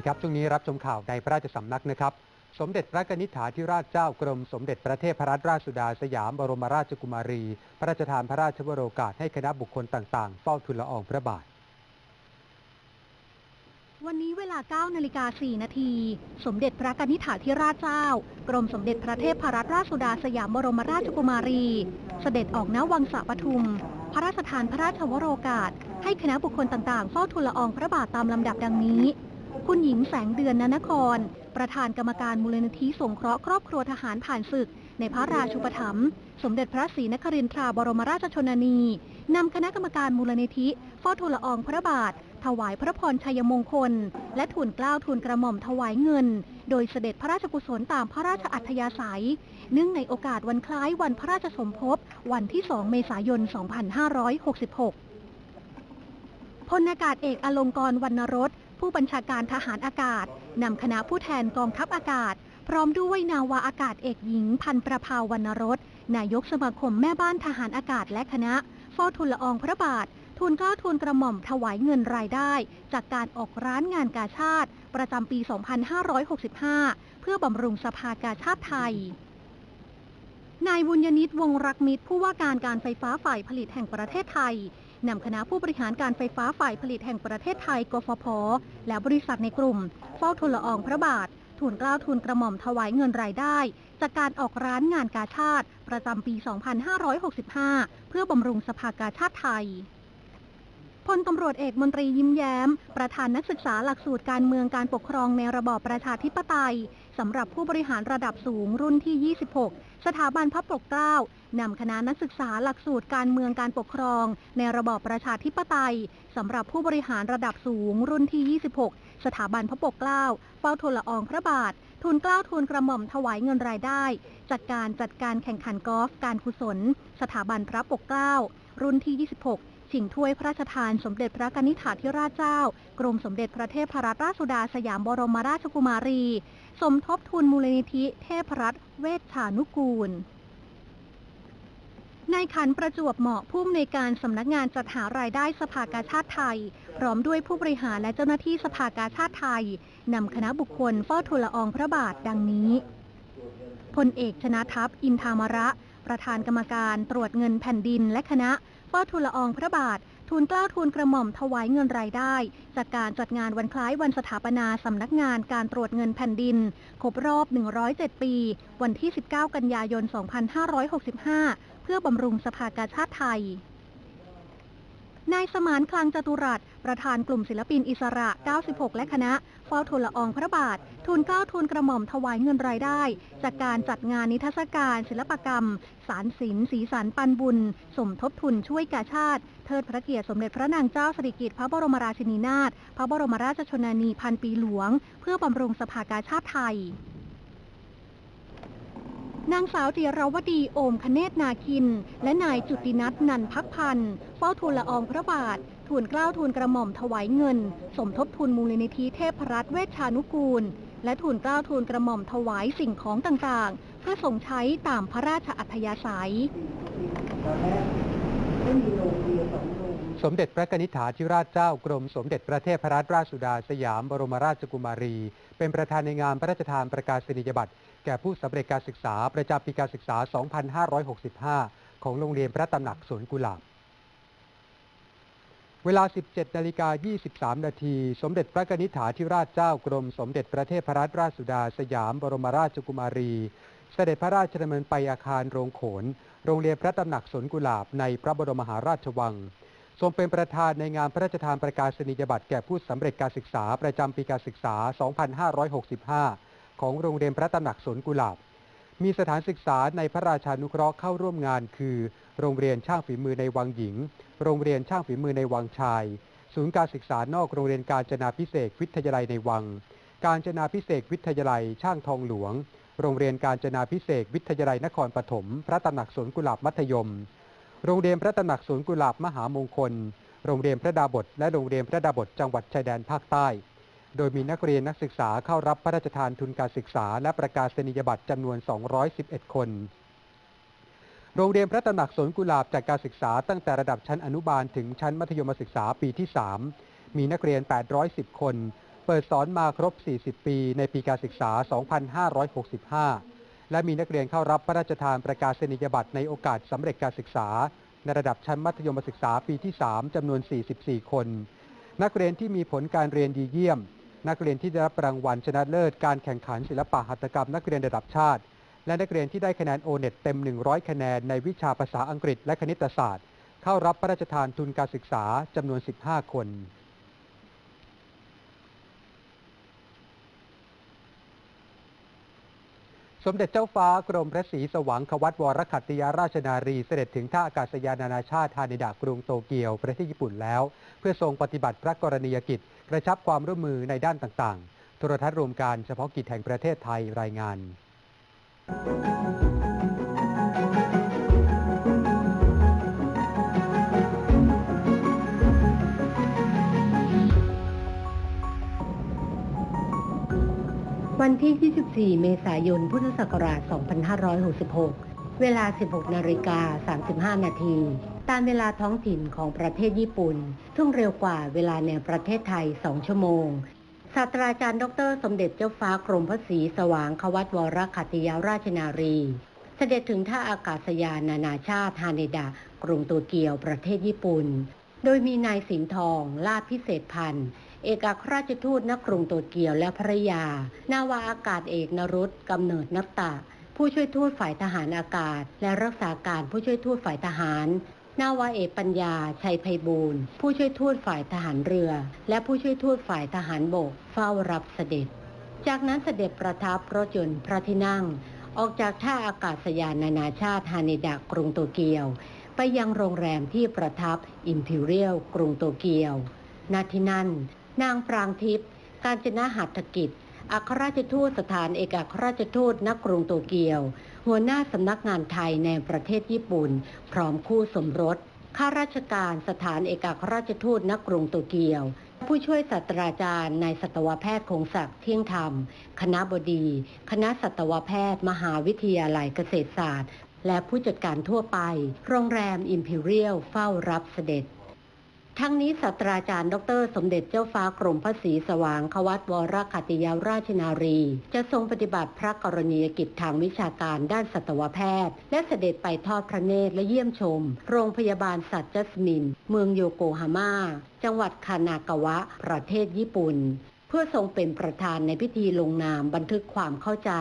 ดีครับ ช่วงนี้รับชมข่าวในพระราชสำนักนะครับ สมเด็จพระกนิษฐาธิราชเจ้ากรม สมเด็จพระเทพรัตนราชสุดาสยามบรมราชกุมารี พระราชทานพระราชวโรกาสให้คณะบุคคลต่างๆ เฝ้าทูลละอองพระบาท วันนี้เวลา 9 นาฬิกา 4 นาที สมเด็จพระกนิษฐาธิราชเจ้า กรมสมเด็จพระเทพรัตนราชสุดาสยามบรมราชกุมารี เสด็จออกณวังสะปทุม พระราชทานพระราชวโรกาสให้คณะบุคคลต่างๆ เฝ้าทูลละอองพระบาทตามลำดับดังนี้ คุณหญิงแสงเดือนนนคร ประธานกรรมการมูลนิธิสงเคราะห์ครอบครัวทหารผ่านศึก ในพระราชูปถัมภ์สมเด็จพระศรีนครินทราบรมราชชนนีนำคณะกรรมการมูลนิธิเฝ้าทูลละอองพระบาท ถวายพระพรชัยมงคล และทูลเกล้าทูลกระหม่อมถวายเงิน โดยเสด็จพระราชกุศลตามพระราชอัธยาศัย เนื่องในโอกาสวันคล้ายวันพระราชสมภพวันที่ 2 เมษายน 2566พลอากาศเอกอลงกรวรรณรส ผู้บัญชาการทหารอากาศนำคณะผู้แทนกองทัพอากาศ พร้อมด้วยนาวาอากาศเอกหญิง พันประภาวรรณรสนายกสมาคมแม่บ้านทหารอากาศและคณะเฝ้าทูลละอองพระบาททูลเกล้าทูลกระหม่อมถวายเงินรายได้ จากการออกร้านงานกาชาติ ประจำปี 2565 เพื่อบำรุงสภากาชาติไทย นายบุญยนิตวงรักมิตรผู้ว่าการการไฟฟ้าฝ่ายผลิตแห่งประเทศไทย นำคณะผู้บริหารการไฟฟ้าฝ่ายผลิตแห่งประเทศไทยกฟผ และบริษัทในกลุ่ม เฝ้าทูลละอองพระบาท ทูลเกล้าทูลกระหม่อมถวายเงินรายได้ จากการออกร้านงานกาชาติ ประจำปี 2565 เพื่อบำรุงสภากาชาติไทยพลตำรวจเอกมนตรียิ้มแย้ม ประธานนักศึกษาหลักสูตรการเมืองการปกครองในระบอบประชาธิปไตยสำหรับผู้บริหารระดับสูงรุ่นที่ 26 สถาบันพระปกเกล้านำคณะนักศึกษาหลักสูตรการเมืองการปกครอง ในระบอบประชาธิปไตยสำหรับผู้บริหารระดับสูงรุ่นที่ 26 สถาบันพระปกเกล้าเฝ้าทุลละอองพระบาททุนเกล้าทุนกระหม่อมถวายเงินรายได้ จัดการจัดการแข่งขันกอล์ฟการกุศล สถาบันพระปกเกล้ารุ่นที่ 26 ชิงถ้วยพระราชทานสมเด็จพระกนิษฐาธิราชเจ้า กรมสมเด็จพระเทพรัตนราชสุดาสยามบรมราชกุมารี สมทบทุนมูลนิธิเทพรัตน์เวชชานุกูลนายขันประจวบเหมาะผู้อำนวยการสำนักงานจัดหารายได้สภากาชาติไทย พร้อมด้วยผู้บริหารและเจ้าหน้าที่สภากาชาติไทยนำคณะบุคคลเฝ้าทูลละอองพระบาทดังนี้พลเอกชนะทัพอินทามระ ประธานกรรมการตรวจเงินแผ่นดินและคณะ เฝ้าทูลละอองพระบาท ทูลเกล้าทูลกระหม่อมถวายเงินรายได้ จากการจัดงานวันคล้ายวันสถาปนาสำนักงานการตรวจเงินแผ่นดิน ครบรอบ 107 ปี วันที่ 19 กันยายน 2565 เพื่อบำรุงสภากาชาติไทยนายสมานคลังจตุรัส ประธานกลุ่มศิลปินอิสระ 96 และคณะ เฝ้าทูลละอองพระบาท ทูลเกล้าทูลกระหม่อมถวายเงินรายได้ จากการจัดงานนิทรรศการ ศิลปกรรม สารศิลป์สีสันปันบุญ สมทบทุนช่วยกาชาติ เทิดพระเกียรติสมเด็จพระนางเจ้าสิริกิติ์พระบรมราชินีนาถ พระบรมราชชนนีพันปีหลวง เพื่อบำรุงสภากาชาติไทยนางสาวจิรวดีโอมคเนตนาคิน และนายจุตินัทนันพักพันธ์เฝ้าทูลละอองพระบาท ทูลเกล้าทูลกระหม่อมถวายเงิน สมทบทุนมูลนิธิเทพรัตน์เวชชานุกูล และทูลเกล้าทูลกระหม่อมถวายสิ่งของต่างๆ เพื่อส่งใช้ตามพระราชอัธยาศัย สมเด็จพระนิษฐาธิราชเจ้ากรมสมเด็จพระเทพรัตนราชสุดาสยามบรมราชกุมารี เป็นประธานในงานพระราชทานประกาศนียบัตรแก่ผู้สำเร็จการศึกษาประจำปีการศึกษา 2565 ของโรงเรียนพระตำหนักสวนกุหลาบ เวลา 17 นาฬิกา 23 นาที สมเด็จพระนิษฐาธิราชเจ้ากรม สมเด็จพระเทพรัตนราชสุดาสยามบรมราชกุมารี เสด็จพระราชดำเนินไปอาคารโรงโขน โรงเรียนพระตำหนักสวนกุหลาบในพระบรมมหาราชวัง ทรงเป็นประธานในงานพระราชทานประกาศนียบัตรแก่ผู้สำเร็จการศึกษาประจำปีการศึกษา 2565 ของโรงเรียนพระตำหนักสวนกุหลาบ มีสถานศึกษาในพระราชานุเคราะห์เข้าร่วมงาน คือ โรงเรียนช่างฝีมือในวังหญิง โรงเรียนช่างฝีมือในวังชาย ศูนย์การศึกษานอกโรงเรียนการจนาพิเศษวิทยาลัยในวัง การจนาพิเศษวิทยาลัยช่างทองหลวง โรงเรียนการจนาพิเศษวิทยาลัยนครปฐม พระตำหนักสวนกุหลาบมัธยม โรงเรียนพระตำหนักสวนกุหลาบมหามงคล โรงเรียนพระดาบทและโรงเรียนพระดาบทจังหวัดชายแดนภาคใต้ โดยมีนักเรียนนักศึกษาเข้ารับพระราชทานทุนการศึกษา และประกาศนียบัตรจำนวน 211 คน โรงเรียนพระตำหนักสวนกุหลาบจากการศึกษาตั้งแต่ระดับชั้นอนุบาลถึงชั้นมัธยมศึกษาปีที่ 3 มีนักเรียน 810 คน เปิดสอนมาครบ 40 ปี ในปีการศึกษา 2565 และมีนักเรียนเข้ารับพระราชทานประกาศนียบัตรในโอกาสสำเร็จการศึกษา ในระดับชั้นมัธยมศึกษาปีที่ 3จำนวน 44 คน นักเรียนที่มีผลการเรียนดีเยี่ยม นักเรียนที่ได้รับรางวัลชนะเลิศการแข่งขันศิลปะหัตถกรรม นักเรียนระดับชาติ และนักเรียนที่ได้คะแนนโอเน็ตเต็ม 100 คะแนนในวิชาภาษาอังกฤษและคณิตศาสตร์ เข้ารับพระราชทานทุนการศึกษาจำนวน 15 คน สมเด็จเจ้าฟ้ากรมพระศรีสว่างควัตวรขัตติยาราชนารีเสด็จถึงท่าอากาศยานนานาชาติฮานิดะกรุงโตเกียวประเทศญี่ปุ่นแล้ว เพื่อทรงปฏิบัติพระกรณียกิจ กระชับความร่วมมือในด้านต่างๆโทรทัศน์รวมการเฉพาะกิจแห่งประเทศไทยรายงาน วันที่ 24 เมษายน พุทธศักราช 2566 เวลา 16 นาฬิกา 35 นาที ตามเวลาท้องถิ่นของประเทศญี่ปุ่น ซึ่งเร็วกว่าเวลาในประเทศไทย 2 ชั่วโมง ศาสตราจารย์ ดร สมเด็จเจ้าฟ้ากรมพระศรีสว่างควัตวรขัติยาราชนารี เสด็จถึงท่าอากาศยานนานาชาติฮาเนดะ กรุงโตเกียว ประเทศญี่ปุ่น โดยมีนายสิงห์ทอง ลาภพิเศษพันธ์ เอกอัครราชทูตณกรุงโตเกียวและภรยา นาวาอากาศเอกนรุตกำเนิดนัตตะ ผู้ช่วยทูตฝ่ายทหารอากาศ และรักษาการผู้ช่วยทูตฝ่ายทหาร นาวาเอกปัญญา ชัยไพบูลย์ผู้ช่วยทูตฝ่ายทหารเรือ และผู้ช่วยทูตฝ่ายทหารบก เฝ้ารับเสด็จ จากนั้นเสด็จประทับรถยนต์พระที่นั่ง ออกจากท่าอากาศยานนานาชาติฮานิดะกรุงโตเกียวไปยังโรงแรมที่ประทับอิมพีเรียลกรุงโตเกียว ณ ที่นั่น นางปรางทิพย์การจนาหัตถกิจอัครราชทูตสถานเอกอัครราชทูตณกรุงโตเกียว หัวหน้าสำนักงานไทยในประเทศญี่ปุ่น พร้อมคู่สมรสข้าราชการสถานเอกอัครราชทูตณกรุงโตเกียว ผู้ช่วยศาสตราจารย์นายสัตวแพทย์คงศักดิ์เที่ยงธรรม คณะบดี คณะสัตวแพทย์ มหาวิทยาลัยเกษตรศาสตร์ และผู้จัดการทั่วไป โรงแรมอิมพีเรียลเฝ้ารับเสด็จ ทั้งนี้ศาสตราจารย์ ดร สมเด็จเจ้าฟ้ากรมพระศรีสว่างควัตวรขัตติยาราชนารี จะทรงปฏิบัติพระกรณียกิจทางวิชาการด้านสัตวแพทย์ และเสด็จไปทอดพระเนตรและเยี่ยมชม โรงพยาบาลสัตว์จัสมิน เมืองโยโกฮาม่า จังหวัดคานากาวะ ประเทศญี่ปุ่น เพื่อทรงเป็นประธานในพิธีลงนามบันทึกความเข้าใจ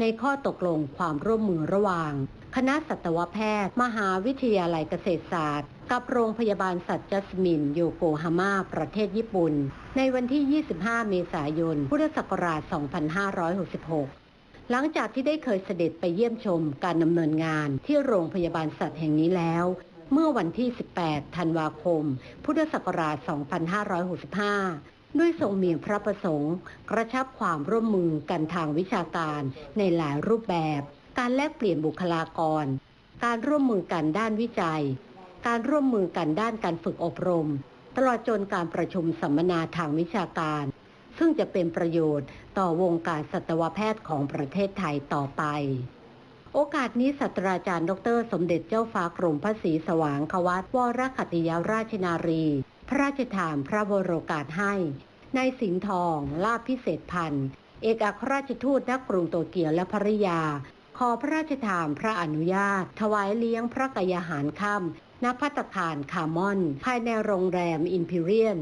ในข้อตกลงความร่วมมือระหว่าง คณะสัตวแพทย์ มหาวิทยาลัยเกษตรศาสตร์ กับโรงพยาบาลสัตว์จัสมินโยโกฮาม่าประเทศญี่ปุ่น ในวันที่ 25 เมษายน พุทธศักราช 2566 หลังจากที่ได้เคยเสด็จไปเยี่ยมชมการดำเนินงานที่โรงพยาบาลสัตว์แห่งนี้แล้ว เมื่อวันที่ 18 ธันวาคม พุทธศักราช 2565ด้วยทรงมีพระประสงค์ กระชับความร่วมมือกันทางวิชาการในหลายรูปแบบ การแลกเปลี่ยนบุคลากร การร่วมมือกันด้านวิจัย การร่วมมือกันด้านการฝึกอบรม ตลอดจนการประชุมสัมมนาทางวิชาการ ซึ่งจะเป็นประโยชน์ต่อวงการสัตวแพทย์ของประเทศไทยต่อไป โอกาสนี้ศาสตราจารย์ดร สมเด็จเจ้าฟ้ากรมพระศรีสว่างควัตวรขัติยาราชนารี พระราชทานพระบรโอกาสให้ในายสิงห์ทอง ลาภพิเศษพันธ์เอกอัครราชทูตณกรุงโตเกียวและภริยา ขอพระราชทานพระอนุญาต ถวายเลี้ยงพระกยาหารค่ำ ณพัตคารคามอน ภายในโรงแรมอินพิเรียน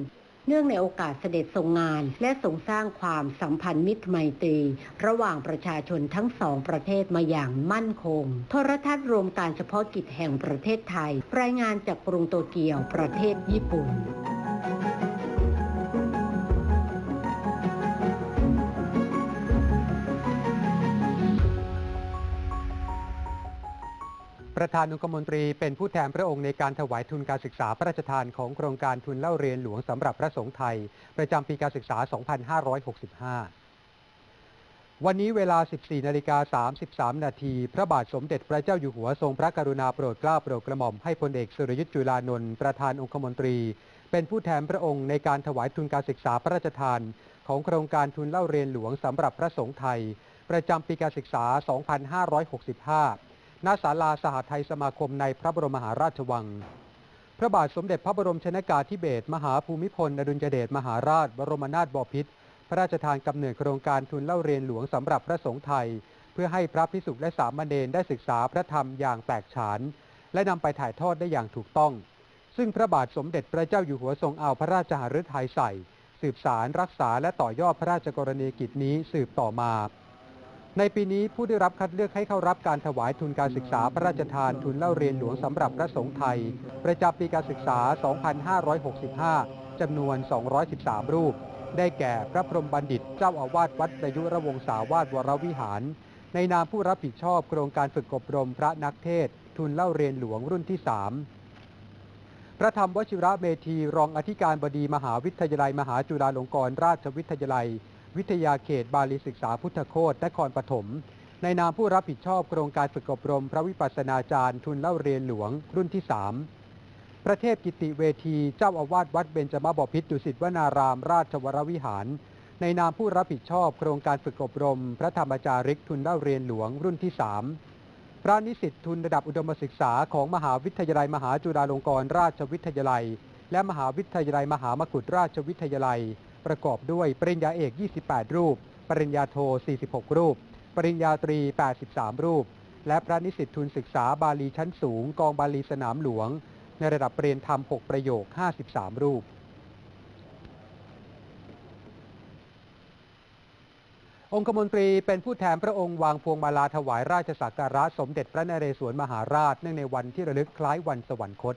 เนื่องในโอกาสเสด็จทรงงาน และทรงสร้างความสัมพันธ์มิตรไมตรี ระหว่างประชาชนทั้งสองประเทศมาอย่างมั่นคง โทรทัศน์รวมการเฉพาะกิจแห่งประเทศไทย รายงานจากกรุงโตเกียวประเทศญี่ปุ่น ประธานองคมนตรีเป็นผู้แทนพระองค์ในการถวายทุนการศึกษาพระราชทานของโครงการทุนเล่าเรียนหลวงสำหรับพระสงฆ์ไทย ประจำปีการศึกษา 2565 วันนี้เวลา 14นาฬิกา33 นาทีพระบาทสมเด็จพระเจ้าอยู่หัวทรงพระกรุณาโปรดเกล้าโปรดกระหม่อมให้พลเอกสุรยุทธ์จุลานนท์ประธานองคมนตรี เป็นผู้แทนพระองค์ในการถวายทุนการศึกษาพระราชทาน ของโครงการทุนเล่าเรียนหลวงสำหรับพระสงฆ์ไทย ประจำปีการศึกษา 2565 ณศาลาสหไทยสมาคมในพระบรมมหาราชวัง พระบาทสมเด็จพระบรมชนากาธิเบศรมหาภูมิพลอดุลยเดชมหาราช บรมนาถบพิตรพระราชทานกำเนิดโครงการทุนเล่าเรียนหลวงสำหรับพระสงฆ์ไทย เพื่อให้พระพิสุและสามเณรได้ศึกษาพระธรรมอย่างแตกฉาน และนำไปถ่ายทอดได้อย่างถูกต้อง ซึ่งพระบาทสมเด็จพระเจ้าอยู่หัวทรงเอาพระราชหฤทัยใส่ สืบสารรักษาและต่อยอดพระราชกรณียกิจนี้สืบต่อมา ในปีนี้ผู้ได้รับคัดเลือกให้เข้ารับการถวายทุนการศึกษาพระราชทานทุนเล่าเรียนหลวงสำหรับพระสงฆ์ไทย ประจำปีการศึกษา 2565 จำนวน 213 รูป ได้แก่พระพรหมบัณฑิตเจ้าอาวาสวัดประยุรวงศาวาสวรวิหาร ในนามผู้รับผิดชอบโครงการฝึกอบรมพระนักเทศ ทุนเล่าเรียนหลวงรุ่นที่ 3 พระธรรมวชิระเมธีรองอธิการบดีมหาวิทยาลัย มหาจุฬาลงกรณราชวิทยาลัย วิทยาเขตบาลีศึกษาพุทธโคตนครปฐมในนามผู้รับผิดชอบโครงการฝึกอบรม พระวิปัสสนาจารย์ทุนเล่าเรียนหลวงรุ่นที่ 3 พระเทพกิติเวทีเจ้าอาวาสวัดเบญจมบพิตรดุสิตวนาราม ราชวรวิหาร ในนามผู้รับผิดชอบโครงการฝึกอบรม พระธรรมจาริกทุนเล่าเรียนหลวงรุ่นที่ 3 พระนิสิตทุนระดับอุดมศึกษาของมหาวิทยาลัยมหาจุฬาลงกรณราชวิทยาลัย และมหาวิทยาลัยมหามกุฏราชวิทยาลัย ประกอบด้วยปริญญาเอก 28 รูป ปริญญาโท 46 รูป ปริญญาตรี 83 รูป และพระนิสิตทุนศึกษาบาลีชั้นสูง กองบาลีสนามหลวง ในระดับเรียนธรรม 6 ประโยค 53 รูปองคมนตรีเป็นผู้แทนพระองค์วางพวงมาลาถวายราชสักการะสมเด็จพระนเรศวรมหาราชเนื่องในวันที่ระลึกคล้ายวันสวรรคต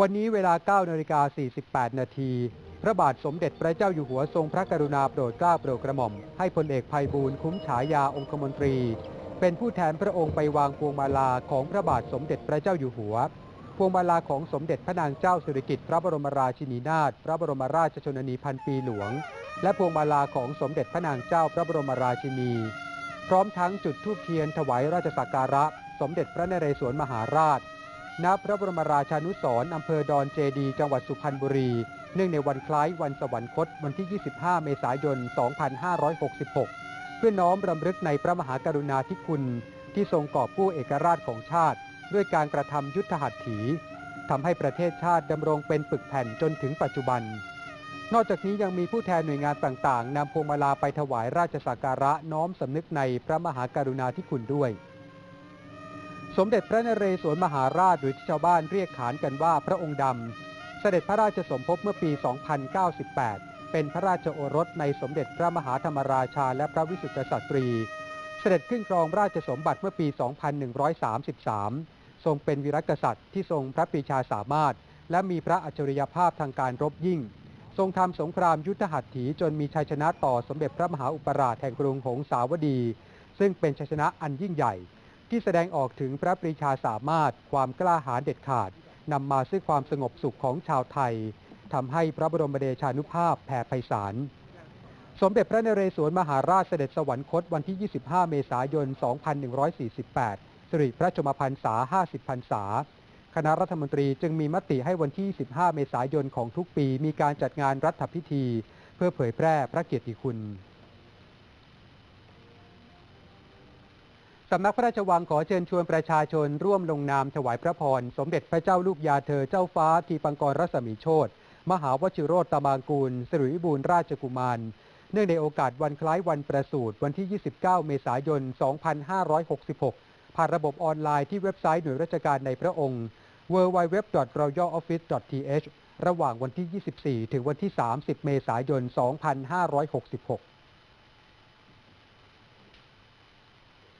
วันนี้เวลา 9 นาฬิกา 48 นาที พระบาทสมเด็จพระเจ้าอยู่หัวทรงพระกรุณาโปรดเกล้าโปรดกระหม่อม ให้พลเอกภัยบูลย์คุ้มฉายาองคมนตรี เป็นผู้แทนพระองค์ไปวางพวงมาลาของพระบาทสมเด็จพระเจ้าอยู่หัว พวงมาลาของสมเด็จพระนางเจ้าสิริกิติ์พระบรมราชินีนาถพระบรมราชชนนีพันปีหลวง และพวงมาลาของสมเด็จพระนางเจ้าพระบรมราชินี พร้อมทั้งจุดธูปเทียนถวายราชสักการะ สมเด็จพระนเรศวรมหาราชณพระบรมราชานุสร์อำเภอดอนเจดี จังหวัดสุพรรณบุรี เนื่องในวันคล้ายวันสวรรคตวันที่ 25 เมษายน 2566 เพื่อน้อมรำลึกในพระมหากรุณาธิคุณ ที่ทรงกอบกู้เอกราชของชาติ ด้วยการกระทำยุทธหัตถีทำให้ประเทศชาติดำรงเป็นปึกแผ่นจนถึงปัจจุบัน นอกจากนี้ยังมีผู้แทนหน่วยงานต่างๆนำพวงมาลาไปถวายราชสักการะน้อมสำนึกในพระมหากรุณาธิคุณด้วย สมเด็จพระนเรศวรมหาราชหรือที่ชาวบ้านเรียกขานกันว่าพระองค์ดำ เสด็จพระราชสมภพเมื่อปี 2098 เป็นพระราชโอรสในสมเด็จพระมหาธรรมราชาและพระวิสุทธิกษัตรี เสด็จขึ้นครองราชสมบัติเมื่อปี 2133 ทรงเป็นวีรกษัตริย์ที่ทรงพระปรีชาสามารถ และมีพระอัจฉริยภาพทางการรบยิ่ง ทรงทำสงครามยุทธหัตถีจนมีชัยชนะต่อสมเด็จพระมหาอุปราชแห่งกรุงหงสาวดี ซึ่งเป็นชัยชนะอันยิ่งใหญ่ ที่แสดงออกถึงพระปรีชาสามารถ ความกล้าหาญเด็ดขาด นำมาซึ่งความสงบสุขของชาวไทยทำให้พระบรมเดชานุภาพแผ่ไพศาล สมเด็จพระนเรศวรมหาราชเสด็จสวรรคตวันที่ 25 เมษายน 2148 สิริพระชมพรรษา 50 พรรษา คณะรัฐมนตรีจึงมีมติให้วันที่ 15 เมษายนของทุกปีมีการจัดงานรัฐพิธี เพื่อเผยแพร่พระเกียรติคุณ สำนักพระราชวังขอเชิญชวนประชาชนร่วมลงนามถวายพระพร สมเด็จพระเจ้าลูกยาเธอเจ้าฟ้าทีปังกรรัศมีโชตมหาวชิโรตตมางกูลสิริบูลย์ราชกุมาร เนื่องในโอกาสวันคล้ายวันประสูติวันที่ 29 เมษายน 2566 ผ่านระบบออนไลน์ที่เว็บไซต์หน่วยราชการในพระองค์ www.royaloffice.th ระหว่างวันที่ 24 ถึงวันที่ 30 เมษายน 2566